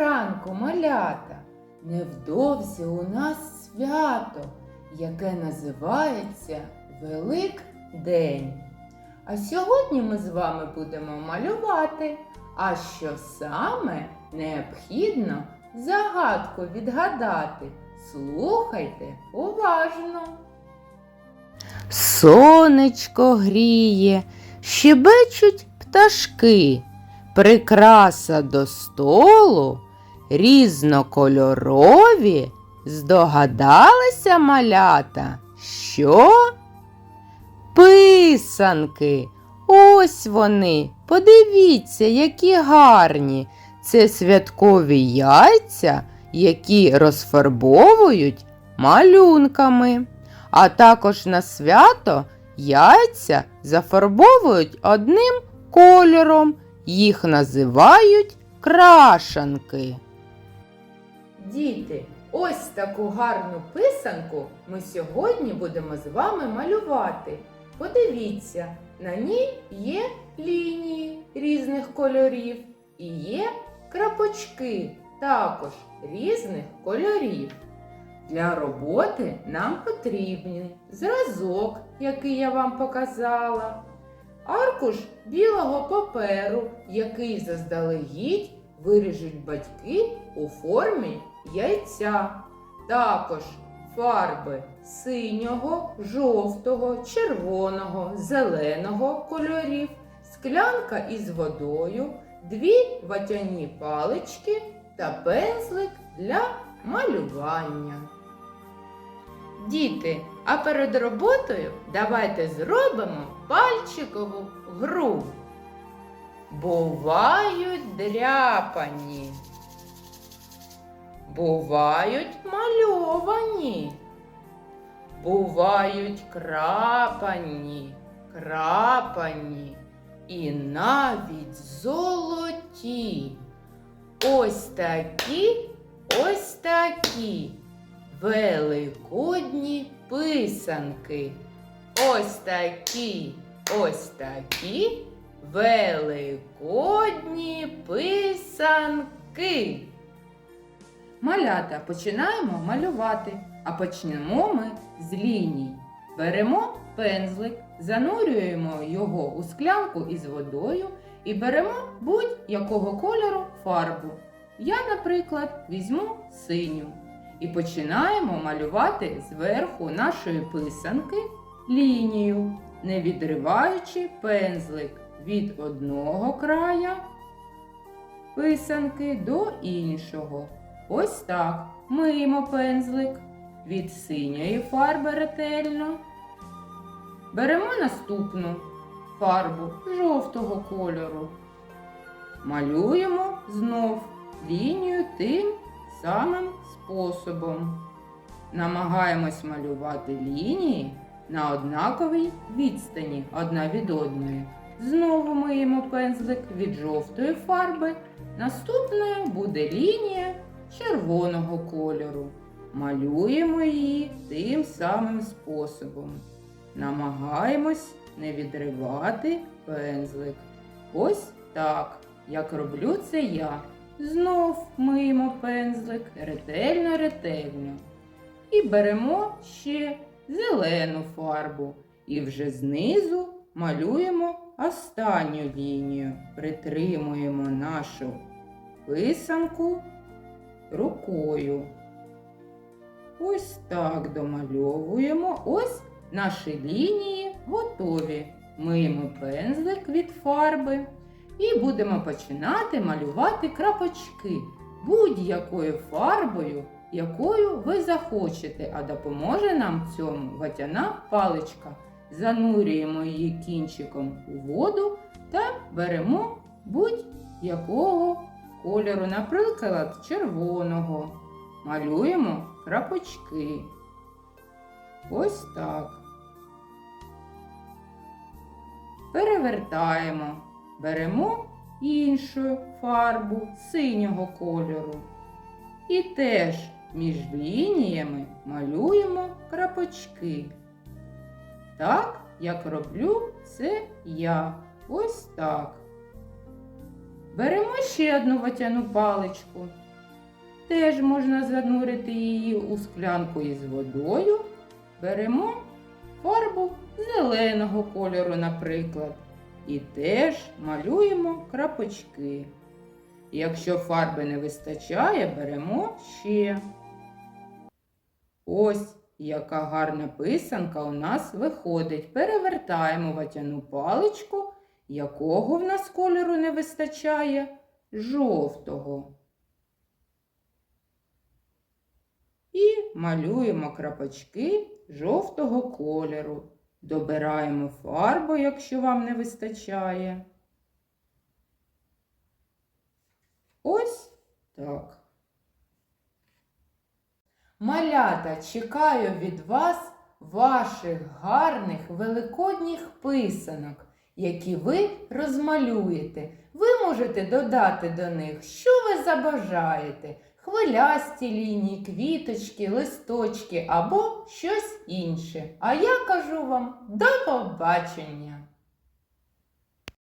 ранку, малята! Невдовзі у нас свято, яке називається Великдень. А сьогодні ми з вами будемо малювати. А що саме необхідно загадку відгадати? Слухайте уважно. Сонечко гріє, щебечуть пташки, прикраса до столу, різнокольорові, здогадалися малята, що? Писанки. Ось вони. Подивіться, які гарні. Це святкові яйця, які розфарбовують малюнками. А також на свято яйця зафарбовують одним кольором. Їх називають крашанки. Діти, ось таку гарну писанку ми сьогодні будемо з вами малювати. Подивіться, на ній є лінії різних кольорів і є крапочки також різних кольорів. Для роботи нам потрібен зразок, який я вам показала, аркуш білого паперу, який заздалегідь виріжуть батьки у формі яйця. Також фарби синього, жовтого, червоного, зеленого кольорів, склянка із водою, дві ватяні палички та пензлик для малювання. Діти, а перед роботою давайте зробимо пальчикову гру. Бувають дряпані. Бувають мальовані. Бувають крапані, крапані і навіть золоті. Ось такі, ось такі великодні писанки. Ось такі, ось такі великодні писанки. Малята починаємо малювати, а почнемо ми з ліній. Беремо пензлик, занурюємо його у склянку із водою і беремо будь-якого кольору фарбу. Я, наприклад, візьму синю. І починаємо малювати зверху нашої писанки лінію, не відриваючи пензлик від одного края писанки до іншого. Ось так миємо пензлик від синьої фарби ретельно. Беремо наступну фарбу жовтого кольору. Малюємо знов лінію тим самим способом. Намагаємось малювати лінії на однаковій відстані одна від одної. Знову миємо пензлик від жовтої фарби. Наступною буде лінія червоного кольору. Малюємо її тим самим способом. Намагаємось не відривати пензлик. Ось так, як роблю це я. Знов миємо пензлик ретельно-ретельно. І беремо ще зелену фарбу. І вже знизу малюємо останню лінію. Притримуємо нашу писанку рукою. Ось так домальовуємо. Ось наші лінії готові. Миємо пензлик від фарби. І будемо починати малювати крапочки будь-якою фарбою, якою ви захочете, а допоможе нам цьому ватяна паличка. Занурюємо її кінчиком у воду та беремо будь-якого кольору, наприклад, червоного. Малюємо крапочки. Ось так. Перевертаємо. Беремо іншу фарбу синього кольору. І теж між лініями малюємо крапочки. Так, як роблю це я. Ось так. Беремо ще одну ватяну паличку теж можна занурити її у склянку із водою. Беремо фарбу зеленого кольору, наприклад, і теж малюємо крапочки. Якщо фарби не вистачає, беремо ще. Ось яка гарна писанка у нас виходить. Перевертаємо ватяну паличку, якого в нас кольору не вистачає жовтого. І малюємо крапочки жовтого кольору. Добираємо фарбу, якщо вам не вистачає. Ось так. Малята, чекаю від вас ваших гарних великодніх писанок, які ви розмалюєте. Ви можете додати до них, що ви забажаєте. Хвилясті лінії, квіточки, листочки або щось інше. А я кажу вам до побачення!